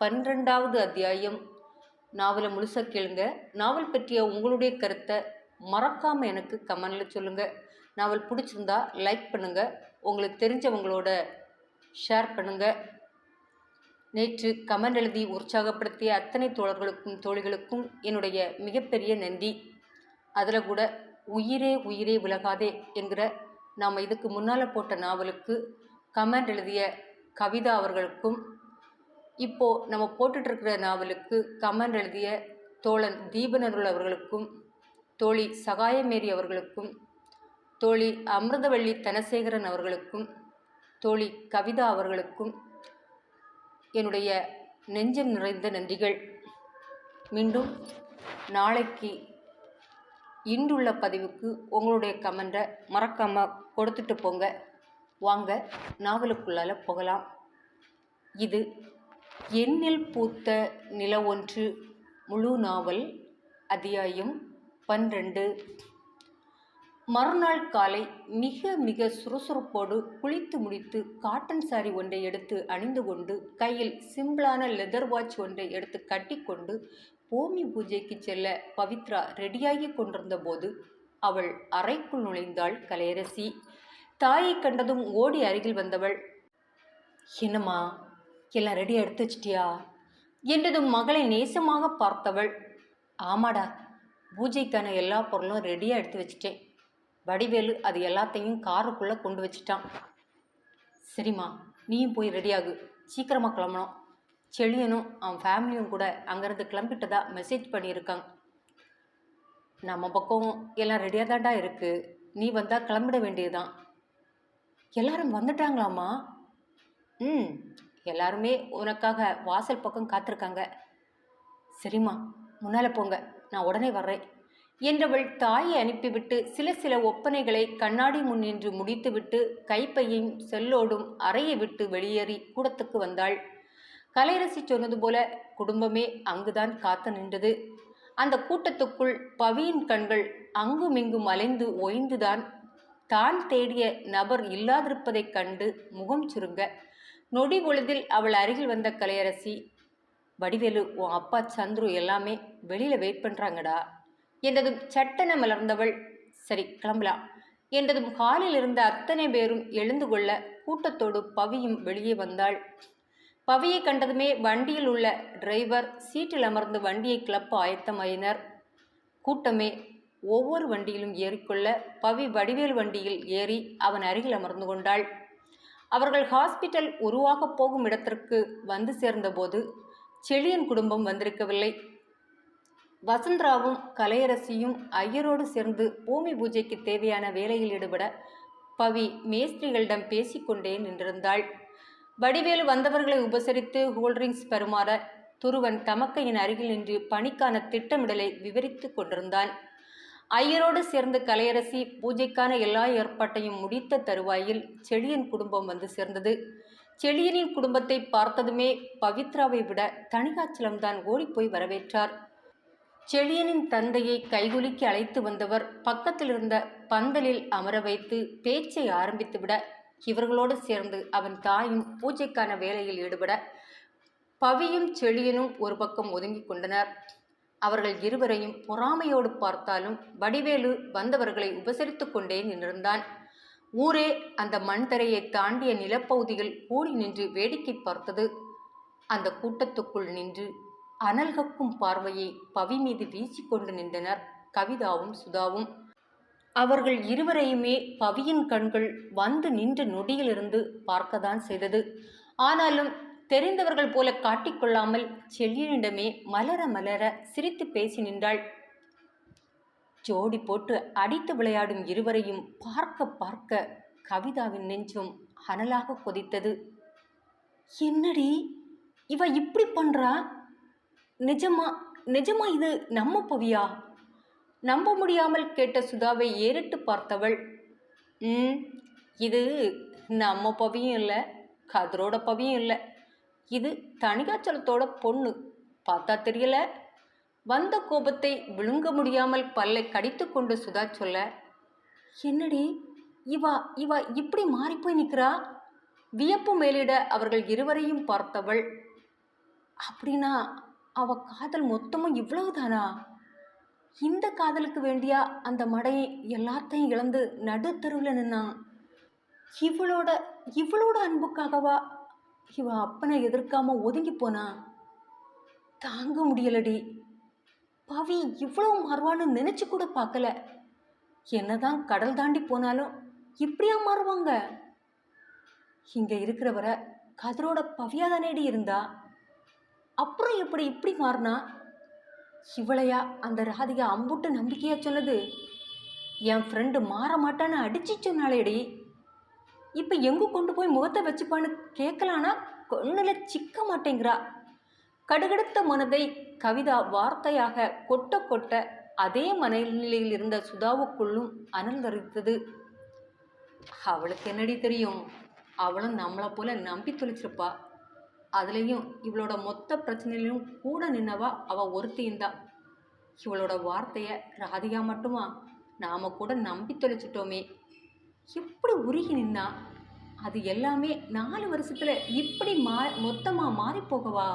பன்னிரெண்டாவது அத்தியாயம். நாவலை முழுசாக கேளுங்க. நாவல் பற்றிய உங்களுடைய கருத்தை மறக்காமல் எனக்கு கமெண்டில் சொல்லுங்கள் நாவல் பிடிச்சிருந்தா லைக் பண்ணுங்கள் உங்களுக்கு தெரிஞ்சவங்களோட ஷேர் பண்ணுங்கள் நேற்று கமெண்ட் எழுதி உற்சாகப்படுத்திய அத்தனை தோழர்களுக்கும் தோழிகளுக்கும் என்னுடைய மிகப்பெரிய நன்றி. அதில் கூட உயிரே உயிரே விலகாதே என்கிற நாம் இதுக்கு முன்னால் போட்ட நாவலுக்கு கமெண்ட் எழுதிய கவிதா அவர்களுக்கும் இப்போது நம்ம போட்டுட்ருக்கிற நாவலுக்கு கமெண்ட் எழுதிய தோழன் தீபனருள் அவர்களுக்கும் தோழி சகாயமேரி அவர்களுக்கும் தோழி அமிர்தவள்ளி தனசேகரன் அவர்களுக்கும் தோழி கவிதா அவர்களுக்கும் என்னுடைய நெஞ்சம் நிறைந்த நன்றிகள். மீண்டும் நாளைக்கு இன்றுள்ள பதிவுக்கு உங்களுடைய கமெண்ட்டை மறக்காமல் கொடுத்துட்டு போங்க. வாங்க நாவலுக்குள்ளால போகலாம். இது எண்ணில் பூத்த நில ஒன்று முழு நாவல் அத்தியாயம் பன்னிரண்டு. மறுநாள் காலை மிக மிக சுறுசுறுப்போடு குளித்து முடித்து காட்டன் சாரி ஒன்றை எடுத்து அணிந்து கொண்டு கையில் சிம்பிளான லெதர் வாட்ச் ஒன்றை எடுத்து கட்டிக்கொண்டு பூமி பூஜைக்கு செல்ல பவித்ரா ரெடியாகி கொண்டிருந்த போது அவள் அறைக்குள் நுழைந்தாள் கலையரசி. தாயை கண்டதும் ஓடி அருகில் வந்தவள் என்னம்மா எல்லாம் ரெடியாக எடுத்து வச்சிட்டியா? என்றதும் மகளை நேசமாக பார்த்தவள் ஆமாடா பூஜைக்கான எல்லா பொருளும் ரெடியாக எடுத்து வச்சிட்டேன். வடிவேலு அது எல்லாத்தையும் காருக்குள்ளே கொண்டு வச்சிட்டான். சரிம்மா நீயும் போய் ரெடியாகு சீக்கிரமாக கிளம்பணும். செழியனும் அவன் ஃபேமிலியும் கூட அங்கேருந்து கிளம்பிட்டதா மெசேஜ் பண்ணியிருக்காங்க. நம்ம பக்கம் எல்லாம் ரெடியாக தான்டா இருக்குது நீ வந்தால் கிளம்பிட வேண்டியதுதான். எல்லாரும் வந்துட்டாங்களாம்மா? ம். எல்லாருமே உனக்காக வாசல் பக்கம் காத்திருக்காங்க. சரிம்மா முன்னால் போங்க நான் உடனே வர்றேன். என்றவள் தாயை அனுப்பிவிட்டு சில சில ஒப்பனைகளை கண்ணாடி முன் நின்று முடித்துவிட்டு கைப்பையும் செல்லோடும் அறையை விட்டு வெளியேறி கூடத்துக்கு வந்தாள். கலைரசி சொன்னது போல குடும்பமே அங்குதான் காத்து நின்றது. அந்த கூட்டத்துக்குள் பவியின் கண்கள் அங்குமிங்கும் அலைந்து ஒய்ந்துதான் தான் தேடிய நபர் இல்லாதிருப்பதைக் கண்டு முகம் சுருங்க. நொடி பொழுதில் அவள் அருகில் வந்த கலையரசி வடிவேலு உன் அப்பா சந்துரு எல்லாமே வெளியில் வெயிட் பண்ணுறாங்கடா என்றதும் சட்டென மலர்ந்தவள் சரி கிளம்பலாம். என்றதும் ஹாலில் இருந்த அத்தனை பேரும் எழுந்து கொள்ள கூட்டத்தோடு பவியும் வெளியே வந்தாள். பவியை கண்டதுமே வண்டியில் உள்ள டிரைவர் சீட்டில் அமர்ந்து வண்டியை கிளப்ப ஆயத்தமாயினர் கூட்டமே ஒவ்வொரு வண்டியிலும் ஏறிக்கொள்ள பவி வடிவேல் வண்டியில் ஏறி அவன் அருகில் அமர்ந்து கொண்டாள். அவர்கள் ஹாஸ்பிட்டல் உருவாக போகும் இடத்திற்கு வந்து சேர்ந்தபோது செழியன் குடும்பம் வந்திருக்கவில்லை. வசந்தராவும் கலையரசியும் ஐயரோடு சேர்ந்து பூமி பூஜைக்கு தேவையான வேலையில் ஈடுபட பவி மேஸ்திரிகளிடம் பேசிக்கொண்டே நின்றிருந்தாள். வடிவேலு வந்தவர்களை உபசரித்து ஹோல்ட்ரிங்ஸ் பெறுமாற துருவன் தமக்கையின் அருகில் நின்று பணிக்கான திட்டமிடலை விவரித்து கொண்டிருந்தான். ஐயரோடு சேர்ந்து கலையரசி பூஜைக்கான எல்லா ஏற்பாட்டையும் முடித்த தருவாயில் செழியன் குடும்பம் வந்து சேர்ந்தது. செழியனின் குடும்பத்தை பார்த்ததுமே பவித்ராவை விட தனிகாச்சலம்தான் ஓடிப்போய் வரவேற்றார். செழியனின் தந்தையை கைகுலுக்கி அழைத்து வந்தவர் பக்கத்தில் இருந்த பந்தலில் அமர வைத்து பேச்சை ஆரம்பித்துவிட இவர்களோடு சேர்ந்து அவன் தாயும் பூஜைக்கான வேலையில் ஈடுபட பவியும் செழியனும் ஒரு பக்கம் ஒதுங்கிக் கொண்டனர். அவர்கள் இருவரையும் பொறாமையோடு பார்த்தாலும் வடிவேலு வந்தவர்களை உபசரித்து கொண்டே நின்றிருந்தான். ஊரே அந்த மண்தரையை தாண்டிய நிலப்பகுதியில் கூடி நின்று வேடிக்கை பார்த்தது. அந்த கூட்டத்துக்குள் நின்று அனல்கக்கும் பார்வையை பவி மீது வீசிக்கொண்டு நின்றனர் கவிதாவும் சுதாவும். அவர்கள் இருவரையுமே பவியின் கண்கள் வந்து நின்ற நொடியிலிருந்து பார்க்கத்தான் செய்தது. ஆனாலும் தெரிந்தவர்கள் போல காட்டிக்கொள்ளாமல் செல்லியனிடமே மலர மலர சிரித்து பேசி நின்றாள். ஜோடி போட்டு அடித்து விளையாடும் இருவரையும் பார்க்க பார்க்க கவிதாவின் நெஞ்சும் அனலாக கொதித்தது. என்னடி? இவ இப்படி பண்ணுறா நிஜமா நிஜமா இது நம்ம பவியா? நம்ப முடியாமல் கேட்ட சுதாவை ஏறிட்டு பார்த்தவள் ம் இது நம்ம பவியும் இல்லை கதிரோட பவியும் இல்லை. இது தணிகாச்சலத்தோட பொண்ணு. பார்த்தா தெரியல. வந்த கோபத்தை விழுங்க முடியாமல் பல்லை கடித்து கொண்டு சுதா சொல்ல என்னடி இவா இவா இப்படி மாறிப்போய் நிற்கிறா வியப்பு மேலிட அவர்கள் இருவரையும் பார்த்தவள் அப்படின்னா அவ காதல் மொத்தமும் இவ்வளவுதானா? இந்த காதலுக்கு வேண்டியா அந்த மடையை எல்லாத்தையும் இழந்து நடுத்தருவில் நின்னான். இவளோட இவளோட அன்புக்காகவா இவ அப்பனை எதிர்க்காம ஒதுங்கி போனா? தாங்க முடியலடி. பவி இவ்வளவு மாறுவான்னு நினைச்சு கூட பார்க்கல. என்னதான் கடல் தாண்டி போனாலும் இப்படியா மாறுவாங்க? இங்க இருக்கிறவரை கதிரோட பவியாதானேடி இருந்தா? அப்புறம் எப்படி இப்படி மாறினா? இவளையா அந்த ராதிகா அம்புட்டு நம்பிக்கையா சொன்னது என் ஃப்ரெண்டு மாற மாட்டான்னு அடிச்சு சொன்னாலேடி இப்போ எங்கே கொண்டு போய் முகத்தை வச்சுப்பான்னு கேட்கலான்னா கண்ணில் சிக்க மாட்டேங்கிறா. கடுகடுத்த மனதை கவிதா வார்த்தையாக கொட்ட கொட்ட அதே மனநிலையில் இருந்த சுதாவுக்குள்ளும் அனல்தரித்தது அவளுக்கு என்னடி தெரியும்? அவளும் நம்மளை போல நம்பி துளிச்சிருப்பா. அதுலேயும் இவளோட மொத்த பிரச்சனையிலும் கூட நின்னவா அவள் ஒருத்தியும்தான் இவளோட வார்த்தையை ராதிகா மட்டுமா? நாம கூட நம்பி தொலைச்சிட்டோமே எப்படி உருகி நின்னா அது எல்லாமே நாலு வருஷத்துல இப்படி மா மொத்தமா மாறி போகவா?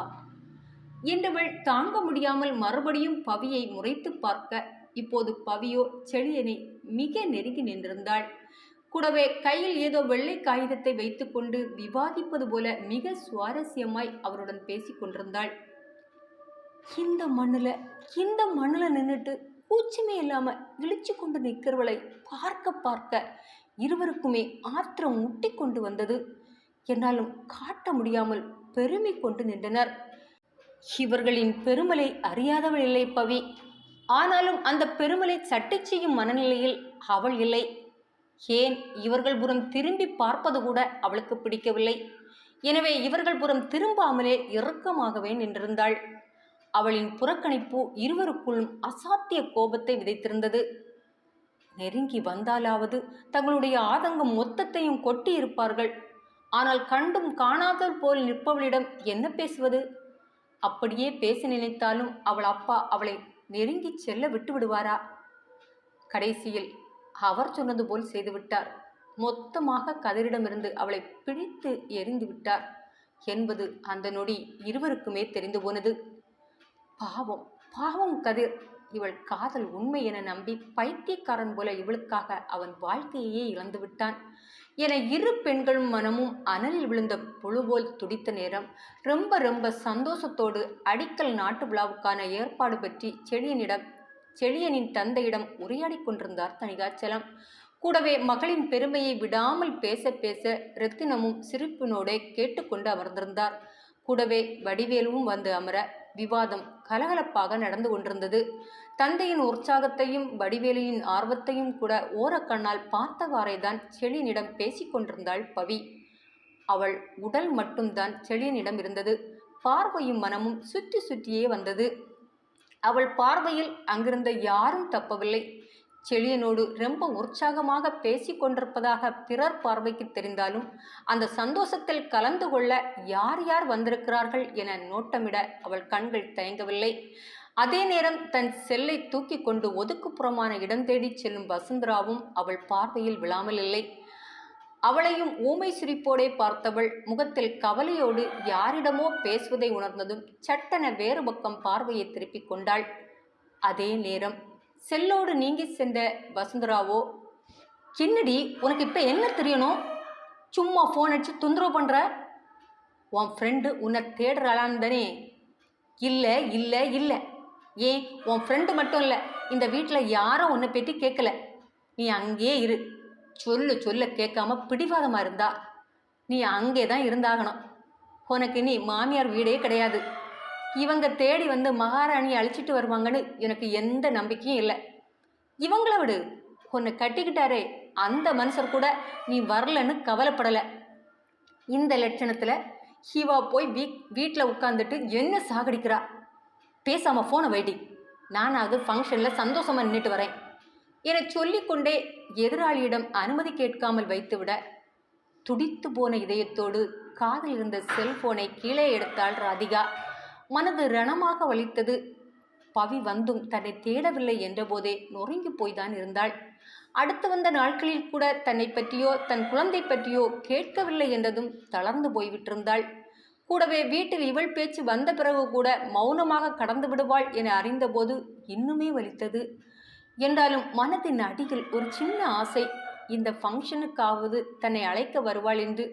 என்றவள் தாங்க முடியாமல் மறுபடியும் பவியை முறைத்து பார்க்க இப்போது பவியோ செழியனை மிக நெருங்கி நின்றிருந்தாள். கூடவே கையில் ஏதோ வெள்ளை காகிதத்தை வைத்துக்கொண்டு விவாதிப்பது போல மிக சுவாரஸ்யமாய் அவருடன் பேசிக்கொண்டிருந்தாள் இந்த மண்ணில் இந்த மண்ணில் நின்றுட்டு கூச்சமே இல்லாமல் இழிச்சு கொண்டு நிற்கிறவளை பார்க்க பார்க்க இருவருக்குமே ஆத்திரம் முட்டி கொண்டு வந்தது. என்னாலும் காட்ட முடியாமல் பெருமை கொண்டு நின்றனர். இவர்களின் பெருமலை அறியாதவள் இல்லை பவி. ஆனாலும் அந்த பெருமலை சட்டை செய்யும் மனநிலையில் அவள் இல்லை. ஏன் இவர்கள் புறம் திரும்பி பார்ப்பது கூட அவளுக்கு பிடிக்கவில்லை. எனவே இவர்கள் புறம் திரும்பாமலே இறுக்கமாகவே நின்றிருந்தாள். அவளின் புறக்கணிப்பு இருவருக்குள்ளும் அசாத்திய கோபத்தை விதைத்திருந்தது. நெருங்கி வந்தாலாவது தங்களுடைய ஆதங்கம் மொத்தத்தையும் கொட்டி இருப்பார்கள். ஆனால் கண்டும் காணாதல் போல் நிற்பவளிடம் என்ன பேசுவது? அப்படியே பேச நினைத்தாலும் அவள் அப்பா அவளை நெருங்கி செல்ல விட்டு விடுவாரா? கடைசியில் அவர் சொன்னது போல் செய்துவிட்டார் மொத்தமாக கதிரிடமிருந்து அவளை பிடித்து எரிந்து விட்டார். என்பது அந்த நொடி இருவருக்குமே தெரிந்து போனது. பாவம் பாவம் கதிர். இவள் காதல் உண்மை என நம்பி பைத்தியக்காரன் போல இவளுக்காக அவன் வாழ்க்கையையே இழந்து விட்டான். என இரு பெண்களும் மனமும் அனலில் விழுந்த புழு போல் துடித்த நேரம் ரொம்ப ரொம்ப சந்தோஷத்தோடு அடிக்கல் நாட்டு விழாவுக்கான ஏற்பாடு பற்றி செழியனிடம் செழியனின் தந்தையிடம் உரையாடிக் கொண்டிருந்தார் தணிகாச்சலம். கூடவே மகளின் பெருமையை விடாமல் பேச பேச ரத்தினமும் சிரிப்பினோடே கேட்டுக்கொண்டு அமர்ந்திருந்தார். கூடவே வடிவேலுவும் வந்து அமர விவாதம் கலகலப்பாக நடந்து கொண்டிருந்தது. தந்தையின் உற்சாகத்தையும் வடிவேலியின் ஆர்வத்தையும் கூட ஓரக்கண்ணால் பார்த்தவாறேதான் செழியனிடம் பேசிக்கொண்டிருந்தாள் பவி. அவள் உடல் மட்டும்தான் செழியனிடம் இருந்தது. பார்வையும் மனமும் சுற்றி சுற்றியே வந்தது. அவள் பார்வையில் அங்கிருந்த யாரும் தப்பவில்லை. செழியனோடு ரொம்ப உற்சாகமாக பேசிக் கொண்டிருப்பதாக பிறர் பார்வைக்கு தெரிந்தாலும் அந்த சந்தோஷத்தில் கலந்து கொள்ள யார் யார் வந்திருக்கிறார்கள் என நோட்டமிட அவள் கண்கள் தயங்கவில்லை. அதே நேரம் தன் செல்லை தூக்கி கொண்டு ஒதுக்குப்புறமான இடம் தேடிச் செல்லும் வசுந்தராவும் அவள் பார்வையில் விழாமல் இல்லை. அவளையும் ஊமை சிரிப்போடே பார்த்தவள் முகத்தில் கவலையோடு யாரிடமோ பேசுவதை உணர்ந்ததும் சட்டென வேறு பக்கம் பார்வையை திருப்பிக் கொண்டாள். அதே நேரம் செல்லோடு நீங்கி சென்ற வசுந்தராவோ என்னடி உனக்கு இப்போ என்ன தெரியணும்? சும்மா ஃபோன் அடிச்சு தொந்தரவு பண்ணுற உன் ஃப்ரெண்டு உன்னை தேடுறாளான்னு தானே? இல்லை இல்லை இல்லை. ஏன்? உன் ஃப்ரெண்டு மட்டும் இல்லை இந்த வீட்டில் யாரும் உன்னை பற்றி கேட்கல நீ அங்கேயே இரு. சொல்லு சொல்ல கேட்காம பிடிவாதமாக இருந்தா. நீ அங்கே தான் இருந்தாகணும். உனக்கு நீ மாமியார் வீடே கிடையாது. இவங்க தேடி வந்து மகாராணியை அழிச்சிட்டு வருவாங்கன்னு எனக்கு எந்த நம்பிக்கையும் இல்லை. இவங்கள விடு. உன்னை கட்டிக்கிட்டாரே அந்த மனுஷர் கூட நீ வரலன்னு கவலைப்படலை. இந்த லட்சணத்தில் ஹீவா போய் வீ வீட்டில் உட்காந்துட்டு என்ன சாகடிக்கிறா? பேசாமல் ஃபோனை வைடி. நானாவது ஃபங்க்ஷனில் சந்தோஷமாக நின்றுட்டு வரேன். என சொல்லிக்கொண்டே எதிராளியிடம் அனுமதி கேட்காமல் வைத்துவிட துடித்து போன இதயத்தோடு காதில் இருந்த செல்போனை கீழே எடுத்தாள் ராதிகா. மனது ரணமாக வலித்தது. பவி வந்தும் தன்னை தேடவில்லை என்றபோதே நொறுங்கி போய்தான் இருந்தாள். அடுத்து வந்த நாட்களில் கூட தன்னை பற்றியோ தன் குழந்தை பற்றியோ கேட்கவில்லை என்றதும் தளர்ந்து போய்விட்டிருந்தாள். கூடவே வீட்டில் இவள் பேச்சு வந்த பிறகு கூட மௌனமாக கடந்து விடுவாள் என அறிந்தபோது இன்னுமே வலித்தது. என்றாலும் மனதின் அடியில் ஒரு சின்ன ஆசை இந்த ஃபங்க்ஷனுக்காவது தன்னை அழைக்க வருவாள் என்று.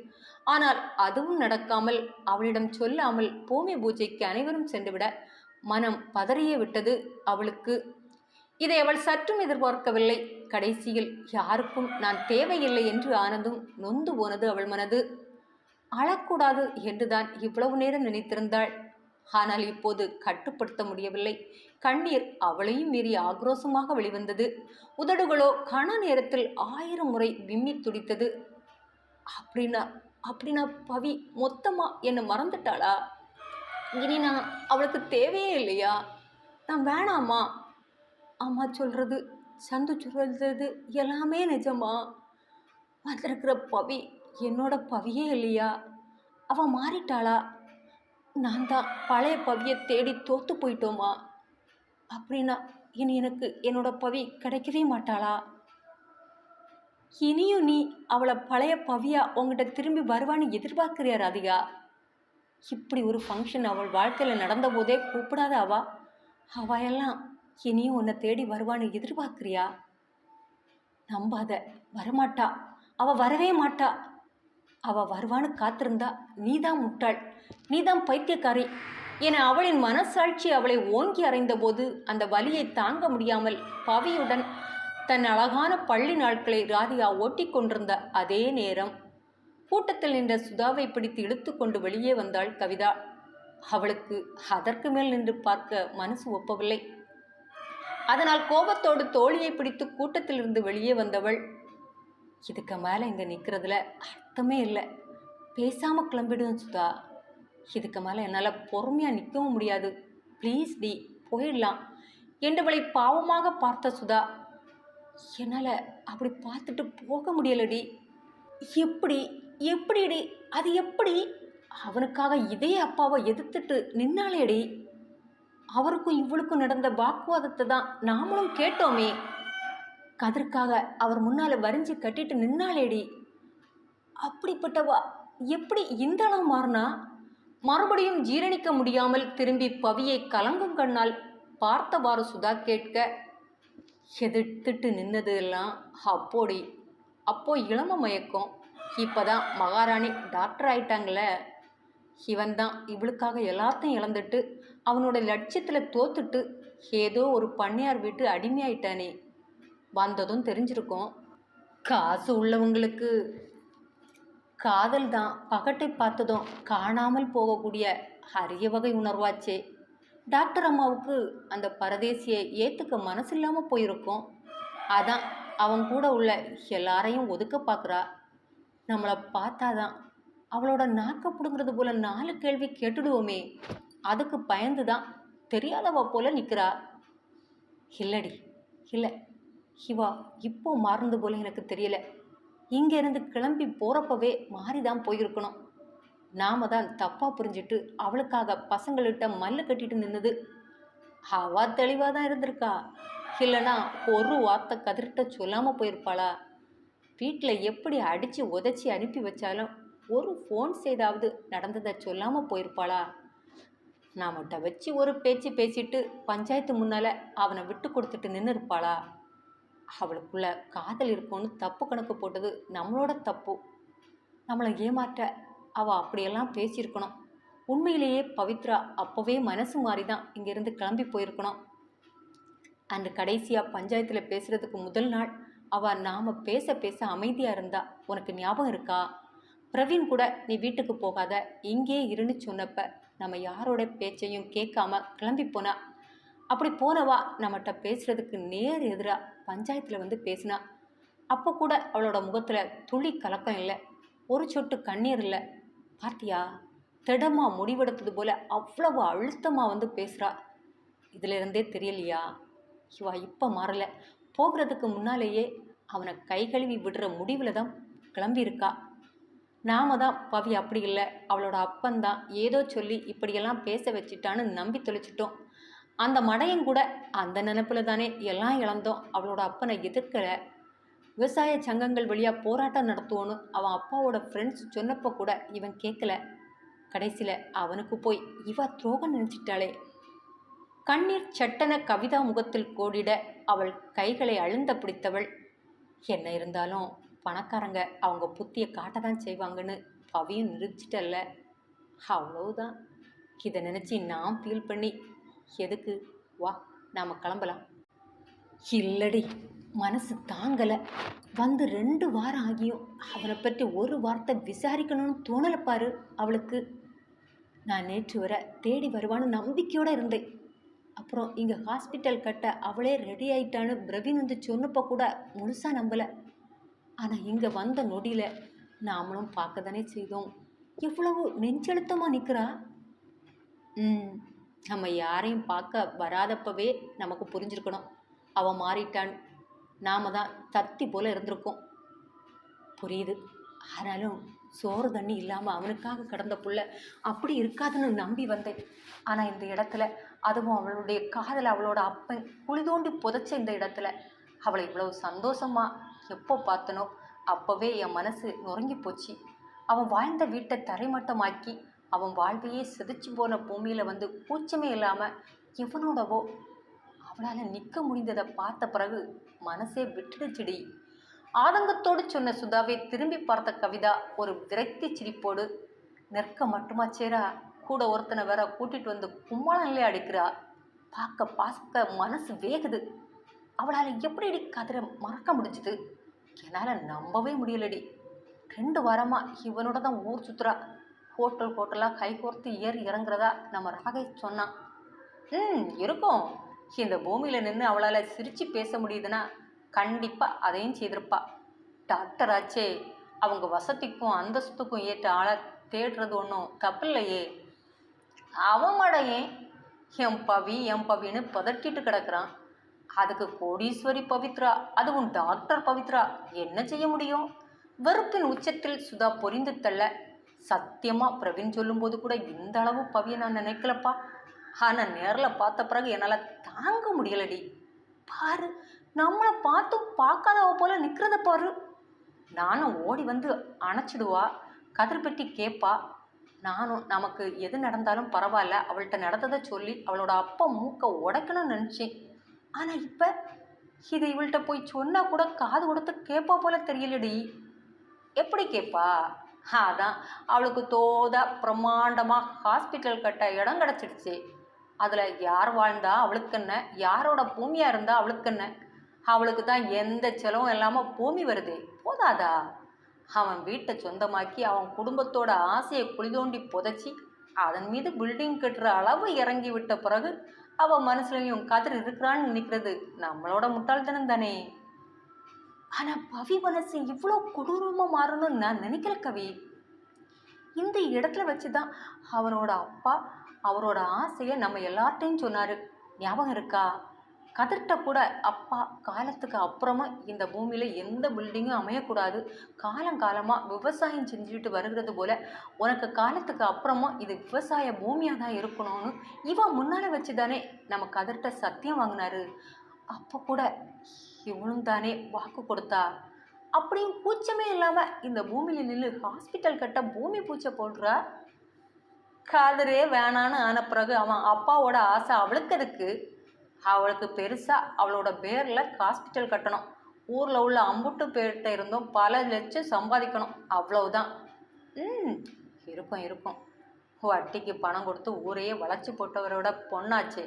ஆனால் அதுவும் நடக்காமல் அவளிடம் சொல்லாமல் பூமி பூஜைக்கு அனைவரும் சென்றுவிட மனம் பதறியே விட்டது அவளுக்கு. இதை அவள் சற்றும் எதிர்பார்க்கவில்லை. கடைசியில் யாருக்கும் நான் தேவையில்லை என்று ஆனதும் நொந்து போனது அவள் மனது. அழக்கூடாது என்றுதான் இவ்வளவு நேரம் நினைத்திருந்தாள். ஆனால் இப்போது கட்டுப்படுத்த முடியவில்லை. கண்ணீர் அவளையும் மீறி ஆக்ரோஷமாக வெளிவந்தது. உதடுகளோ கன நேரத்தில் ஆயிரம் முறை விம்மி துடித்தது. அப்படின்னா அப்படின்னா பவி மொத்தமா என்னை மறந்துட்டாளா? இனி நான் அவளுக்கு தேவையே இல்லையா? நான் வேணாமா? அம்மா சொல்கிறது சந்து சொல்கிறது எல்லாமே நிஜமா? வந்திருக்கிற பவி என்னோட பவியே இல்லையா? அவள் மாறிட்டாளா? நான் தான் பழைய பவியை தேடி தோத்து போயிட்டோமா? அப்படின்னா இனி எனக்கு என்னோட பவி கிடைக்கவே மாட்டாளா? இனியும் நீ அவளை பழைய பவியா உங்ககிட்ட திரும்பி வருவான்னு எதிர்பார்க்கிறியா ராதிகா? இப்படி ஒரு ஃபங்க்ஷன் அவள் வாழ்க்கையில் நடந்தபோதே கூப்பிடாத அவா? அவ எல்லாம் இனியும் உன்னை தேடி வருவான்னு எதிர்பார்க்குறியா? நம்பாத வரமாட்டா. அவள் வரவே மாட்டா. அவள் வருவான்னு காத்திருந்தா நீதான் முட்டாள் நீதான் பைத்தியக்காரி என அவளின் மனசாட்சி அவளை ஓங்கி அறைந்தபோது அந்த வலியை தாங்க முடியாமல் பவியுடன் தன் அழகான பள்ளி நாட்களை ராதிகா ஓட்டி கொண்டிருந்த அதே நேரம் கூட்டத்தில் நின்ற சுதாவை பிடித்து இழுத்துக்கொண்டு வெளியே வந்தாள் கவிதா. அவளுக்கு அதற்கு மேல் நின்று பார்க்க மனசு ஒப்பவில்லை. அதனால் கோபத்தோடு தோழியை பிடித்து கூட்டத்திலிருந்து வெளியே வந்தவள் இதுக்கு மேலே இங்கே நிற்கிறதுல அர்த்தமே இல்லை. பேசாமல் கிளம்பிடுவோம் சுதா. இதுக்கு மேலே என்னால் பொறுமையாக நிற்கவும் முடியாது. ப்ளீஸ் டி போயிடலாம். என்றவளை பாவமாக பார்த்த சுதா. என்னால் அப்படி பார்த்துட்டு போக முடியலடி எப்படி எப்படிடி அது எப்படி? அவனுக்காக இதே அப்பாவை எதிர்த்துட்டு நின்னாலேடி அவருக்கும் இவளுக்கும் நடந்த வாக்குவாதத்தை தான் நாமளும் கேட்டோமே. கதற்காக அவர் முன்னால் வரிஞ்சு கட்டிட்டு நின்னாலேடி அப்படிப்பட்டவா எப்படி இந்த அளவு மாறினா? மறுபடியும் ஜீரணிக்க முடியாமல் திரும்பி பவியை கலங்கும் கண்ணால் பார்த்தவாறு சுதா கேட்க எதிர்த்துட்டு நின்னது எல்லாம் அப்போடி. அப்போ இளம மயக்கம். இப்போதான் மகாராணி டாக்டர் ஆயிட்டாங்களே. இவன் தான் இவளுக்காக எல்லாத்தையும் இழந்துட்டு அவனோட லட்சியத்தில் தோத்துட்டு ஏதோ ஒரு பண்ணையார் வீட்டு அடிமையாயிட்டானே. வந்ததும் தெரிஞ்சிருக்கும். காசு உள்ளவங்களுக்கு காதல் தான் பகட்டை பார்த்ததும் காணாமல் போகக்கூடிய அரிய வகை உணர்வாச்சே. டாக்டர் அம்மாவுக்கு அந்த பரதேசியை ஏற்றுக்க மனசு இல்லாமல் போயிருக்கும். அதான் அவன் கூட உள்ள எல்லாரையும் ஒதுக்க பார்க்குறா நம்மளை பார்த்தாதான் அவளோட நாக்க பிடுங்கிறது போல் நாலு கேள்வி கேட்டுடுவோமே. அதுக்கு பயந்து தான் தெரியாதவ போல் நிற்கிறா இல்லடி இல்லை. இவா இப்போ மாறுந்து போல எனக்கு தெரியல. இங்கேருந்து கிளம்பி போகிறப்பவே மாறி தான் போயிருக்கணும். நாம தான் தப்பாக புரிஞ்சிட்டு அவளுக்காக பசங்கள்கிட்ட மல்லு கட்டிட்டு நின்னது. அவா தெளிவாக தான் இருந்திருக்கா. இல்லைனா ஒரு வார்த்தை கதிர்கிட்ட சொல்லாமல் போயிருப்பாளா? வீட்டில் எப்படி அடித்து உதச்சி அனுப்பி வச்சாலும் ஒரு ஃபோன் செய்தாவது நடந்ததை சொல்லாமல் போயிருப்பாளா? நாமகிட்ட வச்சு ஒரு பேச்சு பேசிட்டு பஞ்சாயத்து முன்னால் அவனை விட்டு கொடுத்துட்டு நின்று இருப்பாளா அவளுக்குள்ள காதல் இருக்கும்னு தப்பு கணக்கு போட்டது நம்மளோட தப்பு. நம்மளை ஏமாற்ற அவள் அப்படியெல்லாம் பேசியிருக்கணும். உண்மையிலேயே பவித்ரா அப்போவே மனசு மாறி தான் இங்கேருந்து கிளம்பி போயிருக்கணும். அன்று கடைசியாக பஞ்சாயத்தில் பேசுகிறதுக்கு முதல் நாள் அவள் நாம் பேச பேச அமைதியாக இருந்தா உனக்கு ஞாபகம் இருக்கா? பிரவீன் கூட நீ வீட்டுக்கு போகாத இங்கே இருன்னு சொன்னப்ப நம்ம யாரோட பேச்சையும் கேட்காம கிளம்பி போனா அப்படி போனவா நம்மகிட்ட பேசுகிறதுக்கு நேர் எதிராக பஞ்சாயத்தில் வந்து பேசினா. அப்போ கூட அவளோட முகத்தில் துளி கலக்கம் இல்லை ஒரு சொட்டு கண்ணீர் இல்லை. பார்த்தியா திடமாக முடிவெடுத்தது போல் அவ்வளவு அழுத்தமாக வந்து பேசுகிறா இதிலிருந்தே தெரியலையா? இவா இப்போ மாறலை. போகிறதுக்கு முன்னாலேயே அவனை கை கழுவி விடுற முடிவில் தான் கிளம்பியிருக்கா நாம தான் பவி அப்படி இல்லை. அவளோட அப்பந்தான் ஏதோ சொல்லி இப்படியெல்லாம் பேச வச்சிட்டான்னு நம்பி தொலைச்சிட்டோம். அந்த மடையும் கூட அந்த நினப்பில் தானே எல்லாம் இழந்தோம். அவளோட அப்பனை எதிர்க்கலை விவசாய சங்கங்கள் வழியாக போராட்டம் நடத்துவோன்னு அவன் அப்பாவோட ஃப்ரெண்ட்ஸ் சொன்னப்போ கூட இவன் கேட்கல கடைசியில் அவனுக்கு போய் இவ துரோகம் நினச்சிட்டாளே. கண்ணீர் சட்டன கவிதா முகத்தில் கோடிட அவள் கைகளை அழுந்த பிடித்தவள் என்ன இருந்தாலும் பணக்காரங்க அவங்க புத்தியை காட்ட தான் செய்வாங்கன்னு பவியும் நிரூபிச்சிட்டல்ல. அவ்வளவுதான். இதை நினச்சி நான் ஃபீல் பண்ணி எதுக்கு? வா நாம் கிளம்பலாம். இல்லடி மனசு தாங்கலை. வந்து ரெண்டு வாரம் ஆகியும். அவனை பற்றி ஒரு வார்த்தை விசாரிக்கணும்னு தோணலை பாரு அவளுக்கு. நான் நேற்று வர தேடி வருவான்னு நம்பிக்கையோடு இருந்தேன். அப்புறம் இங்கே ஹாஸ்பிட்டல் கட்ட அவளே ரெடி ஆயிட்டான்னு பிரவீன் வந்து சொன்னப்போ கூட முழுசாக நம்பலை. ஆனால் இங்கே வந்த நொடியில் நாமளும் பார்க்க தானே செய்தோம். எவ்வளவு நெஞ்செழுத்தமாக நிற்கிறா ம். நம்ம யாரையும் பார்க்க வராதப்பவே நமக்கு புரிஞ்சிருக்கணும். அவன் மாறிட்டான். நாம தான் தத்தி போல இருந்திருக்கோம். புரியுது? ஆனாலும் சோறு தண்ணி இல்லாமல் அவனுக்காக கிடந்த புள்ள அப்படி இருக்காதுன்னு நம்பி வந்தேன். ஆனால் இந்த இடத்துல அதுவும் அவளுடைய காதல் அவளோட அப்பன் குளிதோண்டி புதைச்ச இந்த இடத்துல அவளை இவ்வளவு சந்தோஷமா எப்போ பார்த்தனோ அப்போவே என் மனசு நொறுங்கி போச்சு. அவன் வாழ்ந்த வீட்டை தரைமட்டமாக்கி அவன் வாழ்வையே சிதைச்சு போன பூமியில் வந்து கூச்சமே இல்லாமல் எவனோடவோ அவளால் நிற்க முடிந்ததை பார்த்த பிறகு மனசே விட்டுடுச்சுடி. ஆதங்கத்தோடு சொன்ன சுதாவை திரும்பி பார்த்த கவிதா ஒரு விரக்தி சிரிப்போடு நிற்க மட்டுமா சேரா? கூட ஒருத்தனை வேற கூட்டிட்டு வந்து கும்மாளன்லே அடிக்கிறா? பார்க்க பார்க்க மனசு வேகுது. அவளால் எப்படிடி கதிரை மறக்க முடிஞ்சுது? என்னால் நம்பவே முடியலடி. ரெண்டு வாரமாக இவனோட தான் ஊர் சுற்றுறா ஹோட்டல் ஹோட்டலாக கைகோர்த்து ஏறி இறங்குறதா நம்ம ராகை சொன்னான். ம் இருக்கும். இந்த பூமியில் நின்று அவளால் சிரித்து பேச முடியுதுன்னா கண்டிப்பாக அதையும் செய்திருப்பா. டாக்டர் ஆச்சே அவங்க வசதிக்கும் அந்தஸ்துக்கும் ஏற்ற ஆளை தேடுறது ஒன்றும் தப்பில்லையே அவன் மடையன் என் பவி என் பவின்னு பதட்டிட்டு கிடக்குறான். அதுக்கு கோடீஸ்வரி பவித்ரா அதுவும் டாக்டர் பவித்ரா. என்ன செய்ய முடியும்? வெறுப்பின் உச்சத்தில் சுதா பொரிந்து தள்ள சத்தியமாக பிரவீன் சொல்லும்போது கூட இந்த அளவு பவியை நான் நினைக்கலப்பா. ஆனால் நேரில் பார்த்த பிறகு என்னால் தாங்க முடியலடி. பாரு நம்மளை பார்த்தும் பார்க்காதவ போல நிற்கிறத பாரு. நானும் ஓடி வந்து அணைச்சிடுவா. கதிர் பெட்டி கேட்பா நானும் நமக்கு எது நடந்தாலும் பரவாயில்ல அவள்கிட்ட நடந்ததை சொல்லி அவளோட அப்பா மூக்கை உடைக்கணும்னு நினச்சேன். ஆனால் இப்போ இதை இவள்கிட்ட போய் சொன்னால் கூட காது கொடுத்து கேட்பா போல தெரியலடி. எப்படி கேட்பா அதான். அவளுக்கு தோத பிரம்மாண்டமாக ஹாஸ்பிட்டல் கட்ட இடம் கிடச்சிடுச்சு. அதில் யார் வாழ்ந்தா அவளுக்கு என்ன? யாரோட பூமியாக இருந்தா அவளுக்கு என்ன? அவளுக்கு தான் எந்த செலவும் இல்லாமல் பூமி வருது. போதாதா? அவன் வீட்டை சொந்தமாக்கி அவன் குடும்பத்தோட ஆசையை குழி தோண்டி புதைச்சி அதன் மீது பில்டிங் கட்டுற அளவு இறங்கி விட்ட பிறகு அவன் மனசுலையும் கதிர் இருக்கிறான்னு நினைக்கிறது நம்மளோட முட்டாள்தனம் தானே. ஆனால் பவி மனசு இவ்வளோ கொடூரமாக மாறணும்னு நான் நினைக்கிற கவி. இந்த இடத்துல வச்சு தான் அவரோட அப்பா அவரோட ஆசையை நம்ம எல்லார்ட்டையும் சொன்னார். ஞாபகம் இருக்கா? கதிர்கிட்ட கூட அப்பா காலத்துக்கு அப்புறமா இந்த பூமியில் எந்த பில்டிங்கும் அமையக்கூடாது. காலங்காலமாக விவசாயம் செஞ்சுட்டு வருகிறது போல் உனக்கு காலத்துக்கு அப்புறமா இது விவசாய பூமியாக தான் இருக்கணும்னு இவன் முன்னால் வச்சு தானே நம்ம கதிர்கிட்ட சத்தியம் வாங்கினாரு. அப்போ கூட இவனும் தானே வாக்கு கொடுத்தா? அப்படியும் பூச்சமே இல்லாமல் இந்த பூமியில் நின்று ஹாஸ்பிட்டல் கட்ட பூமி பூச்சை போடுறா? காதரே வேணான்னு ஆன பிறகு அவன் அப்பாவோட ஆசை அவளுக்கு இருக்கு. அவளுக்கு பெருசாக அவளோட பேரில் ஹாஸ்பிட்டல் கட்டணும். ஊரில் உள்ள அம்புட்டு பேர்கிட்ட இருந்தும் பல லட்சம் சம்பாதிக்கணும். அவ்வளவுதான். ம் இருக்கும் இருக்கும். வட்டிக்கு பணம் கொடுத்து ஊரையே வளைச்சி போட்டவரோட பொண்ணாச்சு.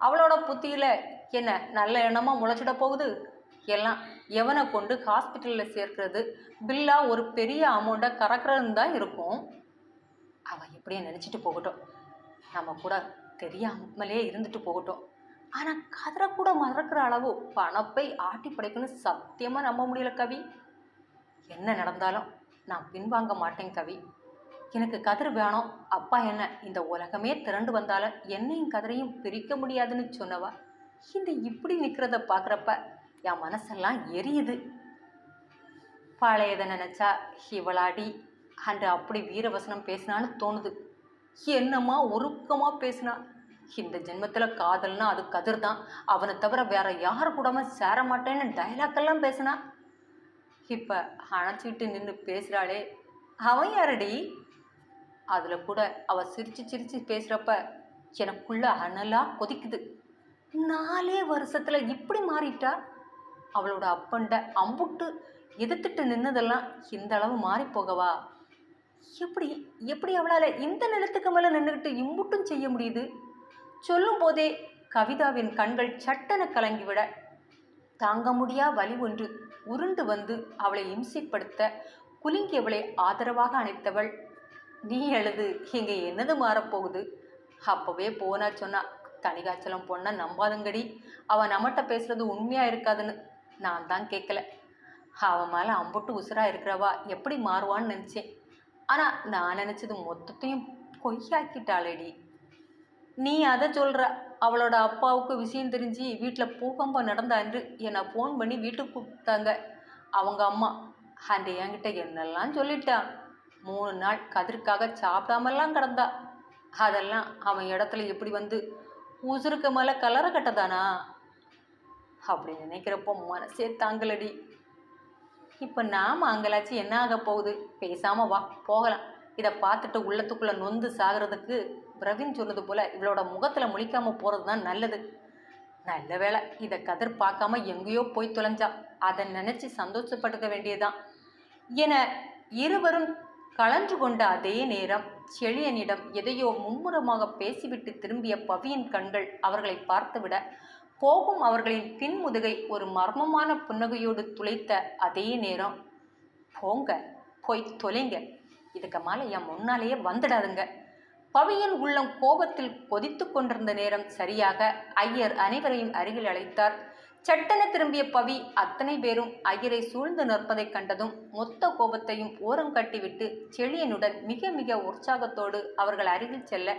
அவளோட புத்தியில் என்ன நல்ல எண்ணமாக முளைச்சிட போகுது? எல்லாம் எவனை கொண்டு ஹாஸ்பிட்டலில் சேர்க்கிறது? பில்லா ஒரு பெரிய அமௌண்ட்டை கறக்கிறதுன்னு தான் இருக்கும். அவள் எப்படியே நினச்சிட்டு போகட்டும். நம்ம கூட தெரியாமலே இருந்துட்டு போகட்டும். ஆனால் கதரை கூட மறக்கிற அளவு பணப்பை ஆட்டி படைக்கணும்னு சத்தியமாக நம்ப முடியல கவி. என்ன நடந்தாலும் நான் பின்வாங்க மாட்டேன் கவி. எனக்கு கதிர் வேணும். அப்பா என்ன இந்த உலகமே திரண்டு வந்தாலும் என்னையும் கதிரையும் பிரிக்க முடியாதுன்னு சொன்னவா? இந்த இப்படி நிற்கிறத பார்க்குறப்ப என் மனசெல்லாம் எரியுது. பழையதை நினச்சா இவளாடி அன்று அப்படி வீரவசனம் பேசினான்னு தோணுது. என்னம்மா ஒருக்கமாக பேசினா? இந்த ஜென்மத்தில் காதல்னா அது கதிர் தான் அவனை தவிர வேற யார் கூடாம சேர மாட்டேன்னு டைலாக்கெல்லாம் பேசினா? இப்போ அணைச்சிட்டு நின்று பேசுகிறாளே அவன் யாரடி? அதில் கூட அவள் சிரித்து சிரித்து பேசுகிறப்ப எனக்குள்ள அனலாக கொதிக்குது. நாலே வருஷத்தில் இப்படி மாறிட்டா? அவளோட அப்பண்ட அம்புட்டு எதிர்த்துட்டு நின்னதெல்லாம் இந்த அளவு மாறி போகவா? எப்படி எப்படி அவளால் இந்த நிலத்துக்கு மேலே நின்றுக்கிட்டு இம்புட்டும் செய்ய முடியுது? சொல்லும் போதே கவிதாவின் கண்கள் சட்டென கலங்கிவிட தாங்க முடியா வலி ஒன்று உருண்டு வந்து அவளை இம்சைப்படுத்த குலுங்கியவளை ஆதரவாக அணைத்தவள். நீ எழுது இங்கே என்னது மாறப்போகுது? அப்போவே போனா சொன்னா தனிகாச்சலம் பொண்ணை நம்பாதுங்கடி. அவன் நம்மகிட்ட பேசுறது உண்மையாக இருக்காதுன்னு நான் தான் கேட்கல அவன் மேலே அம்புட்டு உசுராக இருக்கிறவா எப்படி மாறுவான்னு நினச்சேன். ஆனால் நான் நினச்சது மொத்தத்தையும் பொய்யாக்கிட்டாளேடி. நீ அதை சொல்கிற அவளோட அப்பாவுக்கு விஷயம் தெரிஞ்சு வீட்டில் பூகம்பம் நடந்த அன்று என்னை ஃபோன் பண்ணி வீட்டுக்கு கூப்பிட்டாங்க. அவங்க அம்மா அண்டு என்கிட்ட என்னெல்லாம் சொல்லிட்டான் மூணு நாள் கதிர்க்காக சாப்பிடாமல்லாம் கிடந்தா. அதெல்லாம் அவன் இடத்துல எப்படி வந்து உசுருக்கு மேலே கலரை கட்டதானா? அப்படி நினைக்கிறப்போ மனசே தாங்கலடி. இப்போ நாம் அங்கலாச்சு என்ன ஆக போகுது? பேசாமல் வா போகலாம். இதை பார்த்துட்டு உள்ளத்துக்குள்ளே நொந்து சாகிறதுக்கு பிரவீன் சொன்னது போல் இவளோட முகத்தில் முழிக்காமல் போகிறது தான் நல்லது. நல்ல வேளை இதை கதிர் பார்க்காம எங்கேயோ போய் தொலைஞ்சா அதை நினச்சி சந்தோஷப்பட்டுக்க வேண்டியதுதான். என இருவரும் கலன்று கொண்ட அதே நேரம் செழியனிடம் எதையோ மும்முரமாக பேசிவிட்டு திரும்பிய பவியின் கண்கள் அவர்களை பார்த்துவிட போகும் அவர்களின் பின்முதுகை ஒரு மர்மமான புன்னகையோடு துளைத்த அதே நேரம் போங்க போய் தொலைங்க. இதுக்கு மேலே என் முன்னாலேயே வந்துடாதுங்க. பவியின் உள்ளம் கோபத்தில் கொதித்து கொண்டிருந்த நேரம் சரியாக ஐயர் அனைவரையும் அருகில் அழைத்தார். சட்டென திரும்பிய பவி அத்தனை பேரும் ஐயரை சூழ்ந்து நிற்பதைக் கண்டதும் மொத்த கோபத்தையும் ஓரம் கட்டிவிட்டு செழியனுடன் மிக மிக உற்சாகத்தோடு அவர்கள் அருகில் செல்ல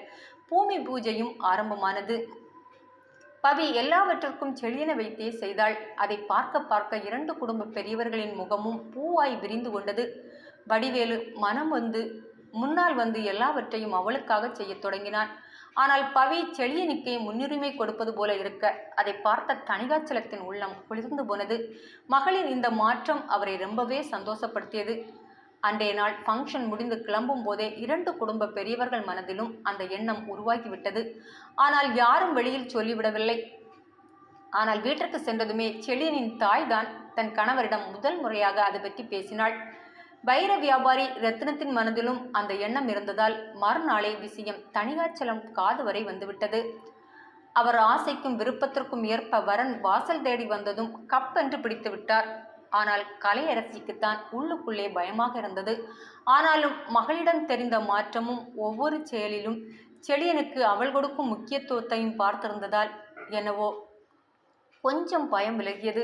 பூமி பூஜையும் ஆரம்பமானது. பவி எல்லாவற்றிற்கும் செழியன வைத்தே செய்தாள். அதை பார்க்க பார்க்க இரண்டு குடும்ப பெரியவர்களின் முகமும் பூவாய் விரிந்து கொண்டது. வடிவேலு மனம் வந்து முன்னால் வந்து எல்லாவற்றையும் அவளுக்காக செய்யத் தொடங்கினான். ஆனால் பவி செழியனுக்கே முன்னுரிமை கொடுப்பது போல இருக்க அதை பார்த்த தணிகாச்சலத்தின் உள்ளம் குளிர்ந்து போனது. மகளின் இந்த மாற்றம் அவரை ரொம்பவே சந்தோஷப்படுத்தியது. அன்றைய நாள் ஃபங்க்ஷன் முடிந்து கிளம்பும் போதே இரண்டு குடும்ப பெரியவர்கள் மனதிலும் அந்த எண்ணம் உருவாகிவிட்டது. ஆனால் யாரும் வெளியில் சொல்லிவிடவில்லை. ஆனால் வீட்டிற்கு சென்றதுமே செழியனின் தாய்தான் தன் கணவரிடம் முதல் முறையாக அதை பற்றி பேசினாள். வைர வியாபாரி ரத்தினத்தின் மனதிலும் அந்த எண்ணம் இருந்ததால் மறுநாளே விஷயம் தனியாச்சலம் காது வரை வந்துவிட்டது. அவர் ஆசைக்கும் விருப்பத்திற்கும் ஏற்ப வரன் வாசல் தேடி வந்ததும் கப்பென்று பிடித்து விட்டார் ஆனால் கலையரசிக்குத்தான் உள்ளுக்குள்ளே பயமாக இருந்தது. ஆனாலும் மகளிடம் தெரிந்த மாற்றமும் ஒவ்வொரு செயலிலும் செழியனுக்கு அவள் கொடுக்கும் முக்கியத்துவத்தையும் பார்த்திருந்ததால் என்னவோ கொஞ்சம் பயம் விலகியது.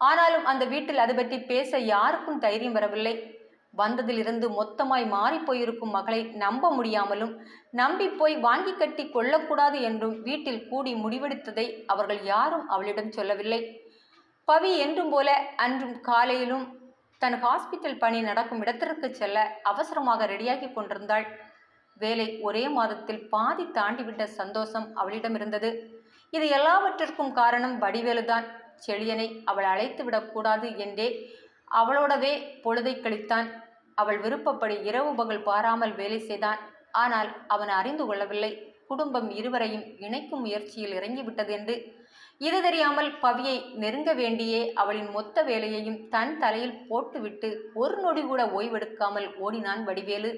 ஆனாலும் அந்த வீட்டில் அது பற்றி பேச யாருக்கும் தைரியம் வரவில்லை. வந்ததிலிருந்து மொத்தமாய் மாறி போயிருக்கும் மகளை நம்ப முடியாமலும் நம்பி போய் வாங்கி கட்டி கொள்ளக்கூடாது என்றும் வீட்டில் கூடி முடிவெடுத்ததை அவர்கள் யாரும் அவளிடம் சொல்லவில்லை. பவி என்றும் போல அன்றும் காலையிலும் தன் ஹாஸ்பிட்டல் பணி நடக்கும் இடத்திற்கு செல்ல அவசரமாக ரெடியாகி கொண்டிருந்தாள். வேலை ஒரே மாதத்தில் பாதி தாண்டிவிட்ட சந்தோஷம் அவளிடம் இருந்தது. இது எல்லாவற்றிற்கும் காரணம் வடிவேலுதான். செழியனை அவள் அழைத்து விடக்கூடாது என்றே அவளோடவே பொழுதை கழித்தான். அவள் விருப்பப்படி இரவு பகல் பாராமல் வேலை செய்தான். ஆனால் அவன் அறிந்து கொள்ளவில்லை. குடும்பம் இருவரையும் இணைக்கும் முயற்சியில் இறங்கிவிட்டது என்று இது தெரியாமல் பவியை நெருங்க வேண்டியே அவளின் மொத்த வேலையையும் தன் தலையில் போட்டுவிட்டு ஒரு நொடி கூட ஓய்வெடுக்காமல் ஓடினான் வடிவேலு.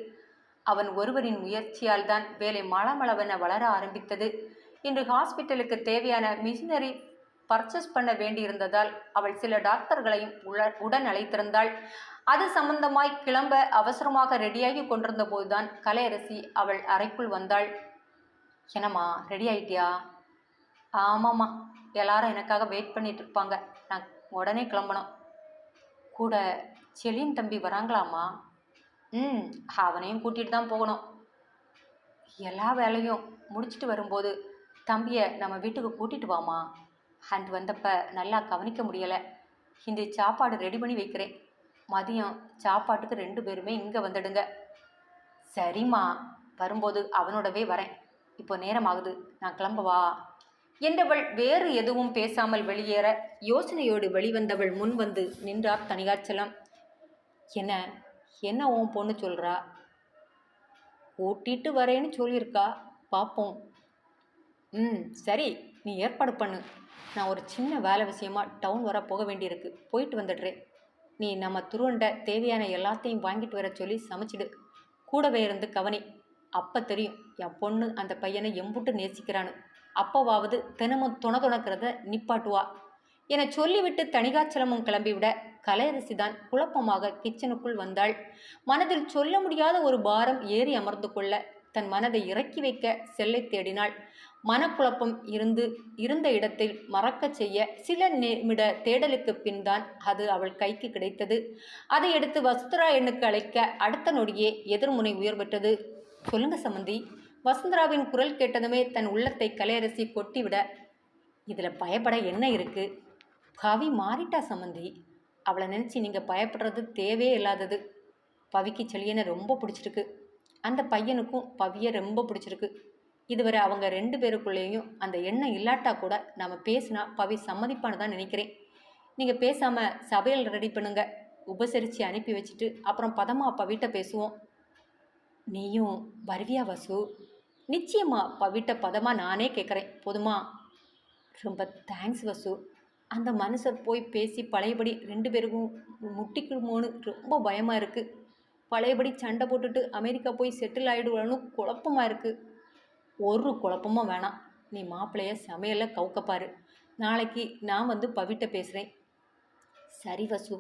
அவன் ஒருவரின் முயற்சியால் தான் வேலை மளமளவென வளர ஆரம்பித்தது. இன்று ஹாஸ்பிட்டலுக்கு தேவையான மிஷினரி பர்ச்சேஸ் பண்ண வேண்டியிருந்ததால் அவள் சில டாக்டர்களையும் உடன் அழைத்திருந்தாள். அது சம்பந்தமாய் கிளம்ப அவசரமாக ரெடியாகி கொண்டிருந்த போதுதான் கலையரசி அவள் அறைக்குள் வந்தாள். என்னம்மா ரெடி ஆயிட்டியா? ஆமாம்மா. எல்லாரும் எனக்காக வெயிட் பண்ணிட்டு இருப்பாங்க நான் உடனே கிளம்பணும். கூட செலின் தம்பி வராங்களாம்மா? ம் அவனையும் கூட்டிகிட்டு தான் போகணும். எல்லா வேலையும் முடிச்சுட்டு வரும்போது தம்பியை நம்ம வீட்டுக்கு கூட்டிட்டு வாமா அண்ட் வந்தப்ப நல்லா கவனிக்க முடியலை. இந்த சாப்பாடு ரெடி பண்ணி வைக்கிறேன். மதியம் சாப்பாட்டுக்கு ரெண்டு பேருமே இங்கே வந்துடுங்க. சரிம்மா. வரும்போது அவனோடவே வரேன். இப்போ நேரம் ஆகுது. நான் கிளம்பவா? என்றவள் வேறு எதுவும் பேசாமல் வெளியேற யோசனையோடு வெளிவந்தவள் முன் வந்து நின்றார் தனிகாச்சலம். என்ன என்ன உன் பொண்ணு சொல்கிறா ஓட்டிட்டு வரேன்னு சொல்லியிருக்கா. பார்ப்போம் ம் சரி நீ ஏற்பாடு பண்ணு. நான் ஒரு சின்ன வேலை விஷயமா டவுன் வர போக வேண்டியிருக்கு. போயிட்டு வந்துடுறேன். நீ நம்ம துருவண்ட தேவையான எல்லாத்தையும் வாங்கிட்டு வர சொல்லி சமைச்சிடு. கூடவே இருந்து கவனி. அப்போ தெரியும் என் பொண்ணு அந்த பையனை எம்புட்டு நேசிக்கிறான்னு. அப்போவாவது தினமும் துண துணக்கிறத நிப்பாட்டுவா? என சொல்லிவிட்டு தணிகாச்சலமும் கிளம்பிவிட கலையரசி தான் குழப்பமாக கிச்சனுக்குள் வந்தாள். மனதில் சொல்ல முடியாத ஒரு பாரம் ஏறி அமர்ந்து கொள்ள தன் மனதை இறக்கி வைக்க செல்லை தேடினாள். மனக்குழப்பம் இருந்து இருந்த இடத்தில் மறக்கச் செய்ய சில நிமிட தேடலுக்கு பின் தான் அது அவள் கைக்கு கிடைத்தது. அதை எடுத்து வசுந்தரா எண்ணுக்கு அழைக்க அடுத்த நொடியே எதிர்முனை உயர்பெற்றது. சொல்லுங்க சம்மந்தி வசுந்தராவின் குரல் கேட்டதுமே தன் உள்ளத்தை கலையரசி கொட்டிவிட இதில் பயப்பட என்ன இருக்கு? கவி மாறிட்டா சம்மந்தி அவளை நினச்சி நீங்கள் பயப்படுறது தேவையே இல்லாதது. பவிக்கு செழியனை ரொம்ப பிடிச்சிருக்கு. அந்த பையனுக்கும் பவியை ரொம்ப பிடிச்சிருக்கு. இதுவரை அவங்க ரெண்டு பேருக்குள்ளேயும் அந்த எண்ணம் இல்லாட்டா கூட நாம் பேசினா பவி சம்மதிப்பான்னு தான் நினைக்கிறேன். நீங்கள் பேசாமல் சபையில் ரெடி பண்ணுங்க. உபசரித்து அனுப்பி வச்சுட்டு அப்புறம் பதமா வீட்டை பேசுவோம். நீயும் வருவியா வசு? நிச்சயமாக பவிட்ட பதமாக நானே கேட்குறேன் போதுமா? ரொம்ப தேங்க்ஸ் வசு. அந்த மனுஷர் போய் பேசி பழையபடி ரெண்டு பேருக்கும் முட்டிக்குமோன்னு ரொம்ப பயமாக இருக்குது பழையபடி சண்டை போட்டுட்டு அமெரிக்கா போய் செட்டில் ஆகிடுவான்னு குழப்பமாக இருக்குது ஒரு குழப்பமும் வேணாம். நீ மாப்பிள்ளைய சமையலில் கவுக்கப்பாரு நாளைக்கு நான் வந்து பவிட்ட பேசுகிறேன் சரி வசு.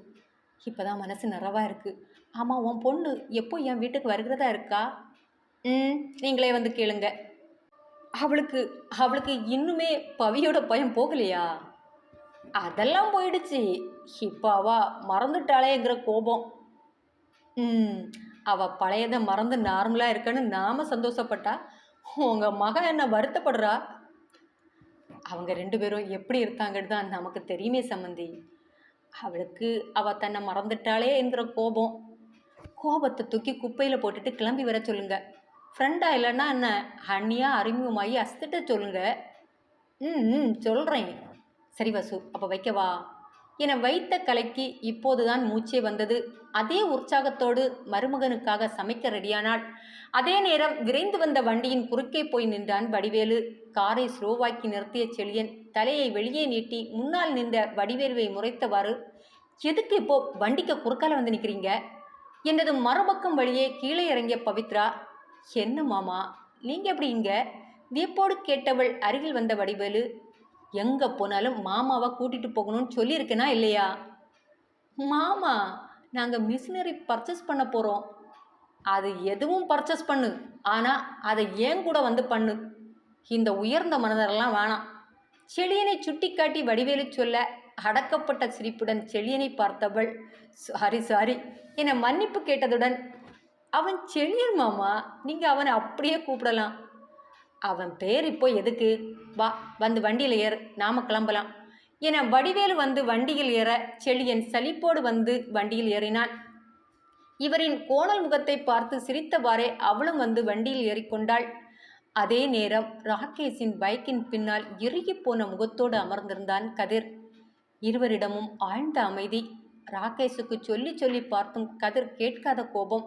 இப்போ தான் மனசு நிறைவாக இருக்குது ஆமாம் உன் பொண்ணு எப்போ என் வீட்டுக்கு வருகிறதா இருக்கா? ம் நீங்களே வந்து கேளுங்க. அவளுக்கு அவளுக்கு இன்னுமே பவியோட பயம் போகலையா? அதெல்லாம் போயிடுச்சு. இப்போ அவள் மறந்துட்டாளேங்கிற கோபம். ம் அவ பழையதை மறந்து நார்மலாக இருக்கன்னு நாம சந்தோஷப்பட்டா உங்கள் மகன் என்ன வருத்தப்படுறா? அவங்க ரெண்டு பேரும் எப்படி இருக்காங்கன்னு தான் நமக்கு தெரியுமே சம்மந்தி அவளுக்கு அவள் தன்னை மறந்துட்டாளே என்கிற கோபம். கோபத்தை தூக்கி குப்பையில் போட்டுட்டு கிளம்பி வர சொல்லுங்கள் ஃப்ரெண்டாக இல்லைன்னா என்ன? ஹன்னியாக அறிமுகமாகி அசத்திட்ட சொல்லுங்க. ம் ம் சொல்கிறேன் சரி வசு அப்போ வைக்கவா? என வைத்த கலைக்கு இப்போதுதான் மூச்சே வந்தது. அதே உற்சாகத்தோடு மருமகனுக்காக சமைக்க ரெடியானாள். அதே நேரம் விரைந்து வந்த வண்டியின் குறுக்கே போய் நின்றான் வடிவேலு. காரை ஸ்லோவாக்கி நிறுத்திய செழியன் தலையை வெளியே நீட்டி முன்னால் நின்ற வடிவேலுவை முறைத்தவாறு எதுக்கு இப்போ வண்டிக்கு குறுக்கால வந்து நிற்கிறீங்க என்றது மறுபக்கம் வழியே கீழே இறங்கிய பவித்ரா என்ன மாமா நீங்கள் எப்படி இங்க? வியப்போடு கேட்டவள் அருகில் வந்த வடிவேலு எங்கே போனாலும் மாமாவை கூட்டிகிட்டு போகணும்னு சொல்லியிருக்கேனா இல்லையா? மாமா நாங்கள் மிஷினரி பர்ச்சேஸ் பண்ண போகிறோம் அது எதுவும் பர்ச்சேஸ் பண்ணு ஆனால் அதை ஏன் கூட வந்து பண்ணு? இந்த உயர்ந்த மனதரெல்லாம் வேணாம். செழியனை சுட்டிக்காட்டி வடிவேலு சொல்ல அடக்கப்பட்ட சிரிப்புடன் செழியனை பார்த்தவள் சாரி சாரி என மன்னிப்பு கேட்டதுடன் அவன் செழியன் மாமா நீங்கள் அவனை அப்படியே கூப்பிடலாம். அவன் பேர் இப்போ எதுக்கு? வா வந்து வண்டியில் ஏற நாம கிளம்பலாம். என வடிவேலு வந்து வண்டியில் ஏற செழியன் சலிப்போடு வந்து வண்டியில் ஏறினான் இவரின் கோணல் முகத்தை பார்த்து சிரித்தவாறே அவளும் வந்து வண்டியில் ஏறிக்கொண்டாள். அதே நேரம் ராகேஷின் பைக்கின் பின்னால் இறுகி போன முகத்தோடு அமர்ந்திருந்தான் கதிர். இருவரிடமும் ஆழ்ந்த அமைதி. ராகேஷுக்கு சொல்லி சொல்லி பார்த்தும் கதிர் கேட்காத கோபம்.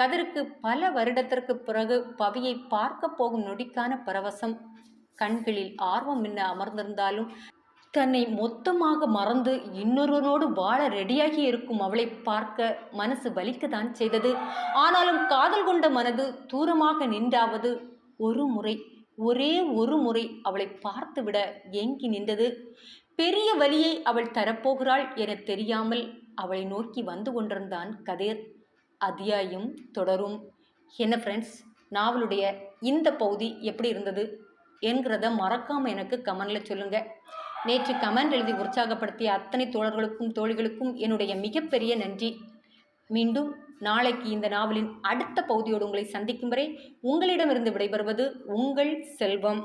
கதிருக்கு பல வருடத்திற்கு பிறகு பவியை பார்க்க போகும் நொடிக்கான பரவசம். கண்களில் ஆர்வம் என்ன அமர்ந்திருந்தாலும் தன்னை மொத்தமாக மறந்து இன்னொருவனோடு வாழ ரெடியாகி இருக்கும் அவளை பார்க்க மனசு வலிக்கத்தான் செய்தது. ஆனாலும் காதல் கொண்ட மனது தூரமாக நின்றாவது ஒரு முறை ஒரே ஒரு முறை அவளை பார்த்துவிட ஏங்கி நின்றது. பெரிய வலியை அவள் தரப்போகிறாள் என தெரியாமல் அவளை நோக்கி வந்து கொண்டிருந்தான் கதிர். அத்தியாயம் தொடரும். என்ன ஃப்ரெண்ட்ஸ் நாவலுடைய இந்த பகுதி எப்படி இருந்தது? என்கிறத மறக்காமல் எனக்கு கமெண்டில் சொல்லுங்கள் நேற்று கமெண்ட் எழுதி உற்சாகப்படுத்திய அத்தனை தோழர்களுக்கும் தோழிகளுக்கும் என்னுடைய மிகப்பெரிய நன்றி. மீண்டும் நாளைக்கு இந்த நாவலின் அடுத்த பகுதியோடு உங்களை சந்திக்கும் வரை உங்களிடமிருந்து விடைபெறுவது உங்கள் செல்வம்.